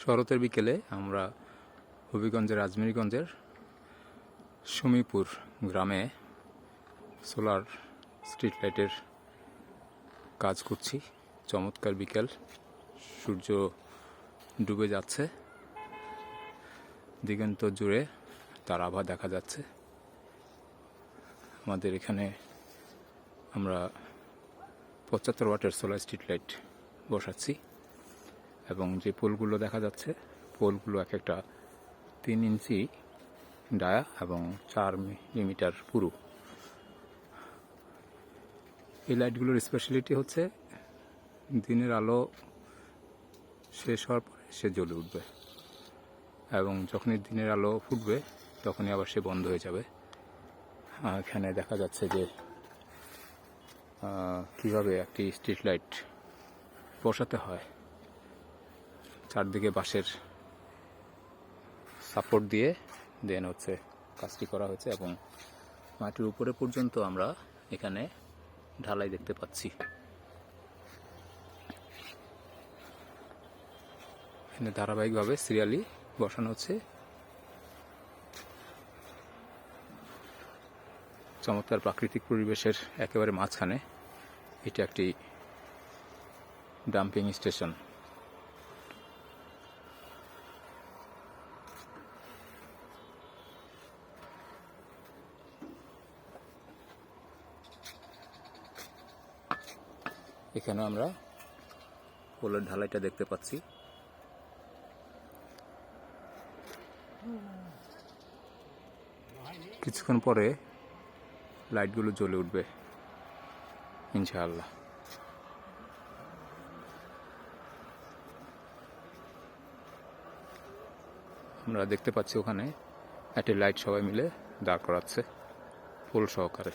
শরতের বিকেলে আমরা হবিগঞ্জের, আজমিরগঞ্জের সুমিপুর গ্রামে সোলার স্ট্রিট লাইটের কাজ করছি। চমৎকার বিকেল, সূর্য ডুবে যাচ্ছে। দিগন্ত জুড়ে তার আভা দেখা যাচ্ছে। আমাদের এখানে আমরা পঁচাত্তর ওয়াটের সোলার স্ট্রিট লাইট বসাচ্ছি। এবং যে পোলগুলো দেখা যাচ্ছে, পোলগুলো এক একটা তিন ইঞ্চি ডায়া এবং চার মিলিমিটার পুরু। এই লাইটগুলোর স্পেশালিটি হচ্ছে দিনের আলো শেষ হওয়ার পরে সে জ্বলে উঠবে এবং যখনই দিনের আলো ফুটবে, তখনই আবার সে বন্ধ হয়ে যাবে। এখানে দেখা যাচ্ছে যে কীভাবে একটি স্ট্রিট লাইট বসাতে হয়। চারদিকে বাঁশের সাপোর্ট দিয়ে দেন হচ্ছে কাজটি করা হয়েছে এবং মাটির উপরে পর্যন্ত আমরা এখানে ঢালাই দেখতে পাচ্ছি। এখানে ধারাবাহিকভাবে সিরিয়ালি বসানো হচ্ছে। চমৎকার প্রাকৃতিক পরিবেশের একেবারে মাঝখানে এটা একটি ডাম্পিং স্টেশন এখানে আমরা পোলের ঢালাইটা দেখতে পাচ্ছি। কিছুক্ষণ পরে লাইটগুলো জ্বলে উঠবে, ইনশাআল্লাহ। আমরা দেখতে পাচ্ছি ওখানে একটি লাইট সবাই মিলে দাঁড় করাচ্ছে, ফুল সহকারে।